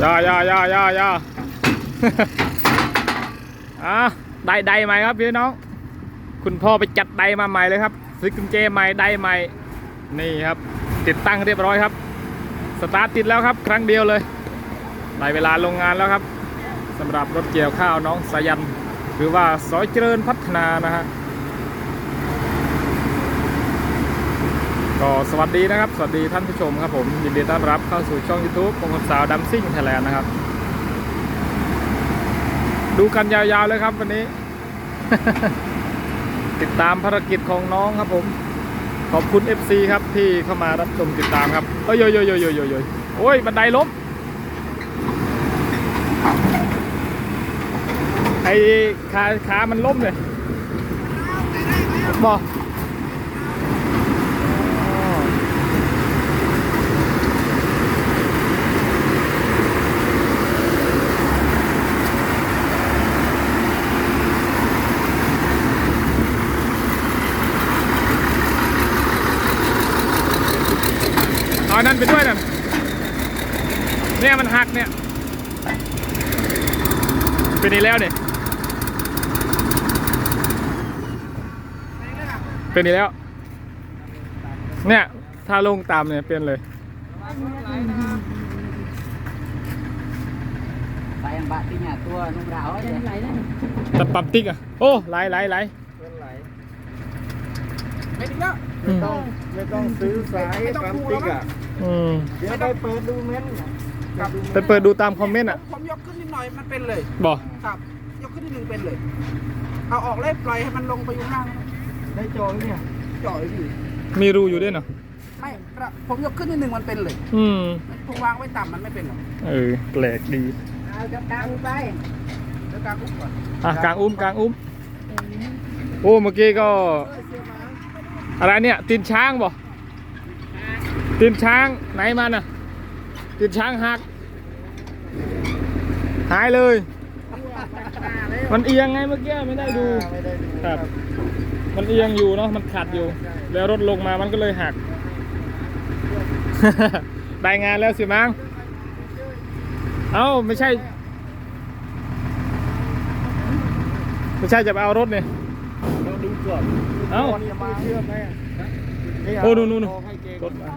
ย่าย่าย่าย่าย่าอะได้ได้ใหม่ครับพี่น้อง คุณพ่อไปจัดไดมาใหม่เลยครับซื้อกุญแจใหม่ไดใหม่ นี่ครับ ติดตั้งเรียบร้อยครับ สตาร์ทติดแล้วครับ ครั้งเดียวเลยได้เวลาลงงานแล้วครับสำหรับรถเกี่ยวข้าวน้องสายัน หรือว่าซอยเจริญพัฒนานะฮะ ก็สวัสดีนะครับ สวัสดีท่านผู้ชมครับผมยินดีต้อนรับเข้าสู่ช่อง YouTube ของคนสาวดัมซิ่งไทยแลนด์นะครับ ดูกันยาวๆเลยครับวันนี้ ติดตามภารกิจของน้องครับผม ขอบคุณ FC ครับที่เข้ามารับชมติดตามครับเอ้ยโยโยโยโยโยโยโอ้ยบันไดล้มไอ้ขาขามันล้มเลยบอก ไปด้วยนั่นเนี่ยมันหักเนี่ย เป็นอีกแล้วเนี่ยเป็นอีกแล้ว เนี่ย ถ้าลงตามเนี่ยเป็นเลย Sayang batinya tua nomor awal aja. แต่ปั๊มติ๊กอะ โอ้ไหลไหลไหลไม่ถึงแล้ว อืมต้องไม่ต้องซื้อสายปั๊มติ๊กอะอืมเดี๋ยวไปเปิดดูเม้นต์ครับไปเปิดดูตามคอมเมนต์อะผมยกขึ้นนิดหน่อยมันเป็นเลย บอกครับ ยกขึ้นนิดหนึ่งเป็นเลย เอาออกเลยปล่อยให้มันลงไปอยู่ข้างล่างได้โจยเนี่ยจ่อยอยู่มีรูอยู่ด้วยเนาะไม่ครับผมยกขึ้นนิดหนึ่งมันเป็นเลยอืมผมวางไว้ต่ำมันไม่เป็นหรอกเออแปลกดีเอาจับกลางไปเดี๋ยวกลางอุ้มก่อนอะกลางอุ้มกลางอุ้มโอ้เมื่อกี้ก็ อะไรเนี่ยตีนช้างบ่ตีนช้างไหนมันอะตีนช้างหัก หายเลย มันเอียงไงเมื่อกี้ไม่ได้ดูไม่ได้ดูครับ มันเอียงอยู่เนาะมันขัดอยู่ แล้วรถลงมามันก็เลยหักได้งานแล้วสิมั้งเอ้าไม่ใช่ ไม่ใช่จะไปเอารถเนี่ย เราดูก่อนเอ้า นี่มาเชื่อไหมะโอ้นู่นนู่นเอาให้เกรถมา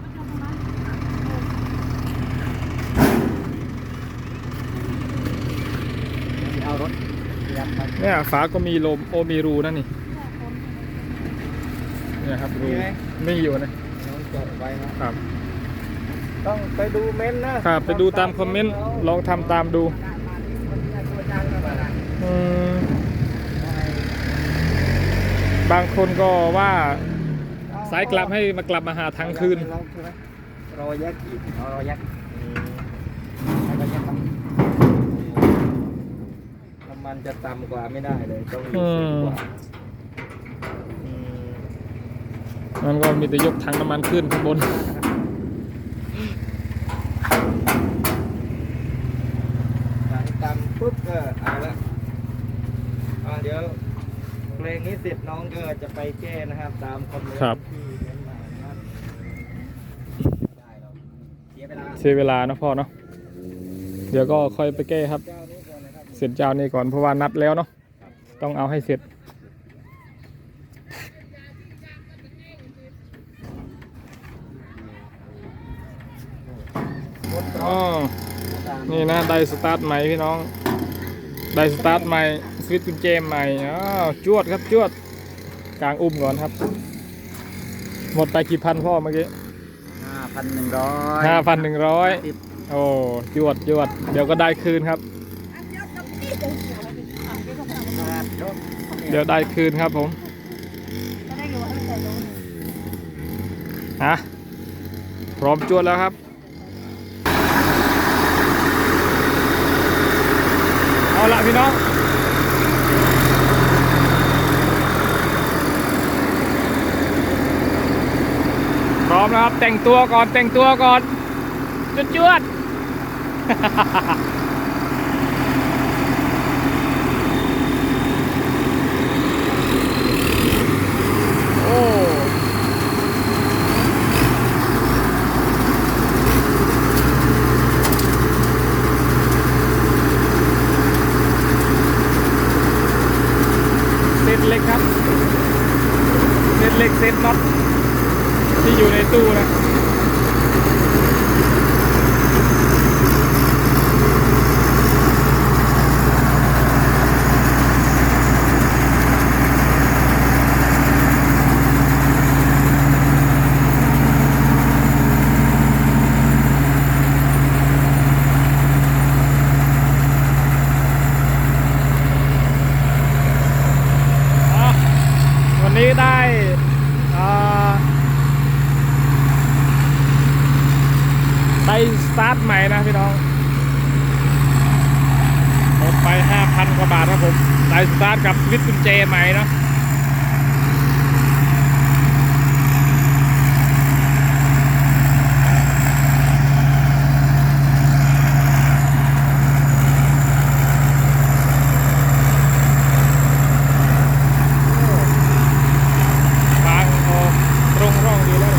เอารถยับไปเนี่ยฝาก็มีลมโอมีรูนั่นนี่เนี่ยครับรูไม่อยู่นะน้องจดไว้นะครับ ต้องไปดูเม้นต์นะครับไปดูตามคอมเมนต์ลองทำตามดูอืม บางคนก็ว่าสายกลับให้มากลับมาหาทางคืนรอใช่ไหมรอแยกอีกเอาเรายักให้เราแยกทำน้ำมันจะต่ำกว่าไม่ได้เลยต้องมีสูงกว่าอืมมันก็มีแต่ยกถังน้ำมันขึ้นข้างบนหลังต่ำปุ๊บก็เอาละอ่าเดี๋ยว เพลงนี้เสร็จน้องก็จะไปแก้นะครับ ตามคอมเมนต์ครับที่เม้นต์มานะครับได้เราเสียเวลาเสียเวลานะพ่อเนาะเดี๋ยวก็ค่อยไปแก้ครับ เจ้านี้ก่อนนะครับเสร็จเจ้านี้ก่อนเพราะว่านัดแล้วเนาะต้องเอาให้เสร็จ อ๋อนี่นะ ไดสตาร์ทใหม่พี่น้อง ไดสตาร์ทใหม่ สวิตช์กุญแจใหม่อ้าวจวดครับจวดกลางอุ้มก่อนครับ หมดไปกี่พันพ่อเมื่อกี้ห้าพันหนึ่งร้อยห้าพันหนึ่งร้อยสิบโอ้จวดจวดเดี๋ยวก็ได้คืนครับ เดี๋ยวได้คืนครับผมฮะพร้อมจวดแล้วครับเอาละพี่น้อง พร้อม แต่งตัวก่อนแต่งตัวก่อนจวดจวดโอ้ ไดสตาร์ทใหม่นะพี่น้องหมดไป 5,000 กว่าบาทครับผม ได สตาร์ทกับวิตช์กุญแจใหม่เนาะ บางออกตรงร่องดีแล้ว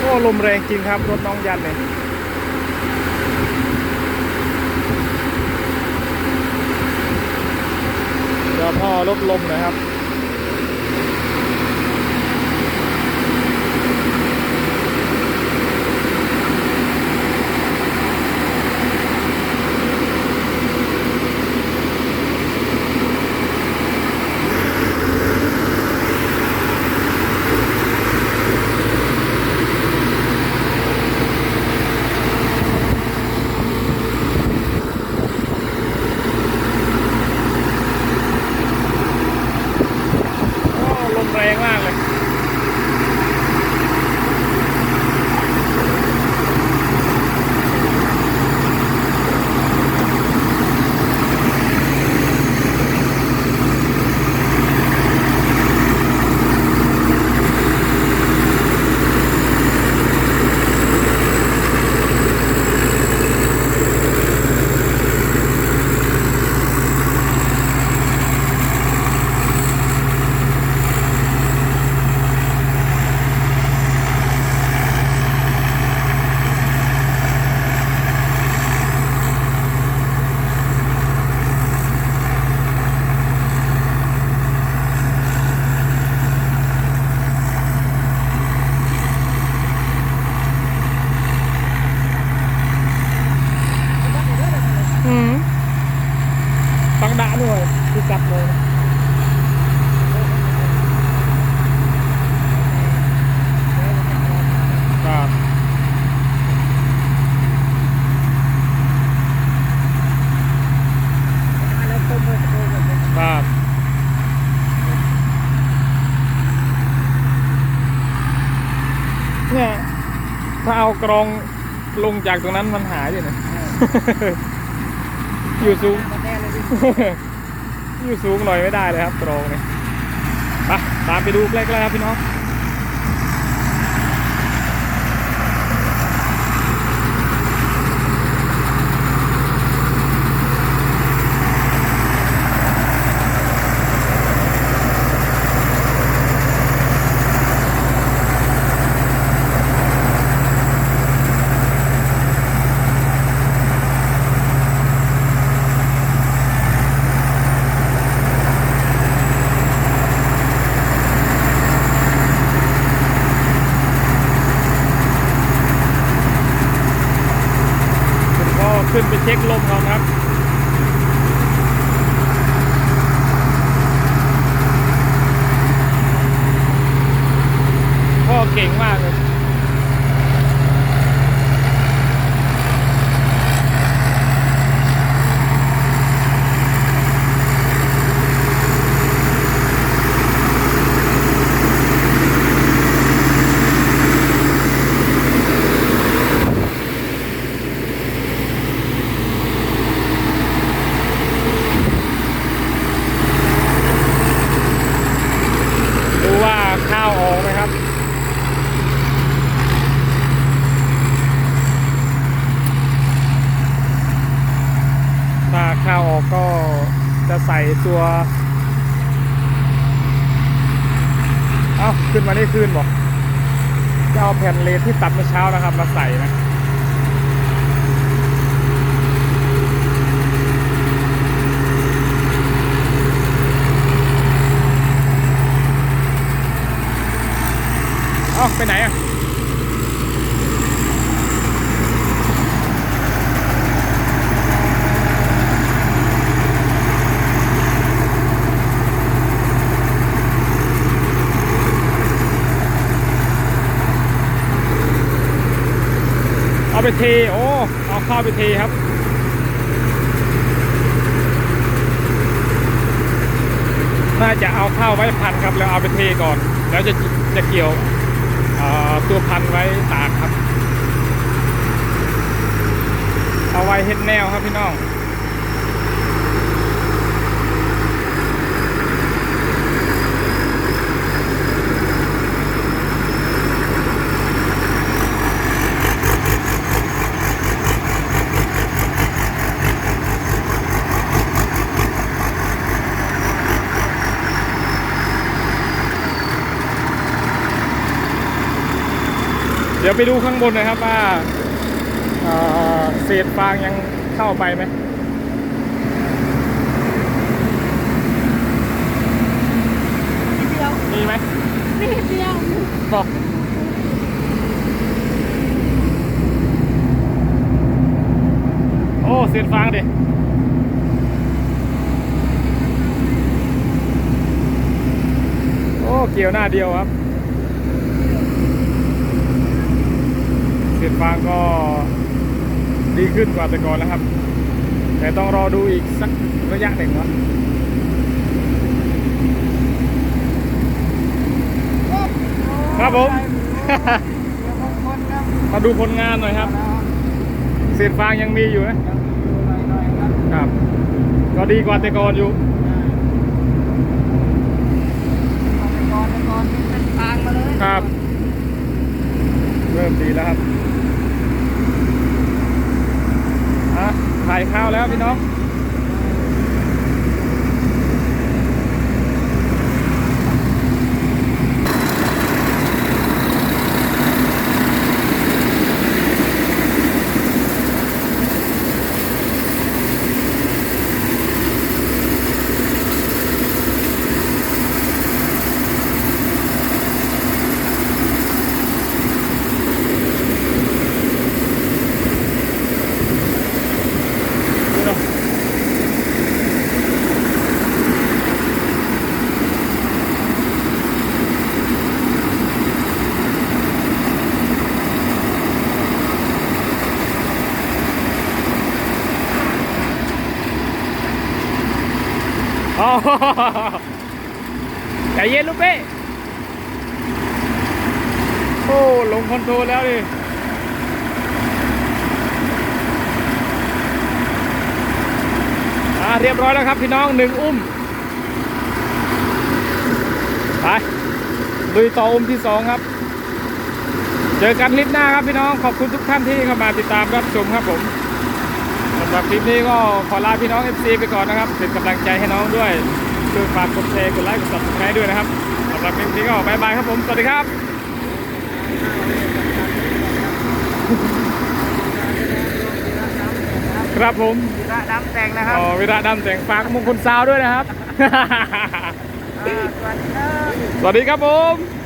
โอ้ลม แรงจริงครับรถน้องยันเนี่ยเดี๋ยวพ่อลดลมหนะครับ เอากรองลงจากตรงนั้นมันหายอยู่นะ อยู่สูงแน่เลยดิอยู่สูงหน่อยไม่ได้เลยครับตรงนี้ไปตามไปดูใกล้ๆครับพี่น้อง ขึ้นไปเช็คลมเราครับพ่อเก่งมากเลย ดูว่าข้าวออกไหมครับ ถ้าข้าวออกก็จะใส่ตัว เอ้า ขึ้นมาได้ขึ้นบอกจะเอาแผ่นเลนที่ตัดเมื่อเช้านะครับ มาใส่นะเอ้าไปไหนอะ เอาไปเท โอ้ เอาข้าวไปเทครับ น่าจะเอาข้าวไว้พันครับ แล้วเอาไปเทก่อน แล้วจะจะเกี่ยวตัวพันไว้ตากครับ เอาไว้เห็ดแนวครับพี่น้อง ดี๋ยวไปดูข้างบนหนะครับว่าเอ่อเศษฟางยังเข้าไปไหมนิดเดียวมีไหมนิดเดียวบอกโอ้เศษฟางดิโอ้เกี่ยวหน้าเดียวครับ เศษ ฟางก็ดีขึ้นกว่าแต่ก่อนแล้วครับ แต่ต้องรอดูอีกสักระยะหนึ่งเนาะครับผมมาดูผลงานหน่อยครับเศษฟางยังมีอยู่นะครับ ก็ดีกว่าแต่ก่อนอยู่ครับ เริ่มดีแล้วครับอะถ่ายข้าว แล้วพี่น้อง ใจเย็นลูกเป้โอ้ลงคอนโทรลแล้วดิอาเรียบร้อยแล้วครับพี่น้องหนึ่งอุ้มไปลุยต่ออุ้มที่สองครับ เจอกันคลิปหน้าครับพี่น้องขอบคุณทุกท่านที่เข้ามาติดตามรับชมครับผมำหรับคลิปนี้ก็ขอลาพี่น้อง FC ไปก่อนนะครับเป็นกำลังใจให้น้องด้วยช่วยฝากกดแชร์กดไลค์กด subscribe ด้วยนะครับสำหรับคลิปนี้ก็บายบายครับผม สวัสดีครับครับผมระดำแต่งนะครับอ๋อวิระดำแต่งฝากมงคลซาวด้วยนะครับอ่าสวัสดีครับสวัสดีครับผม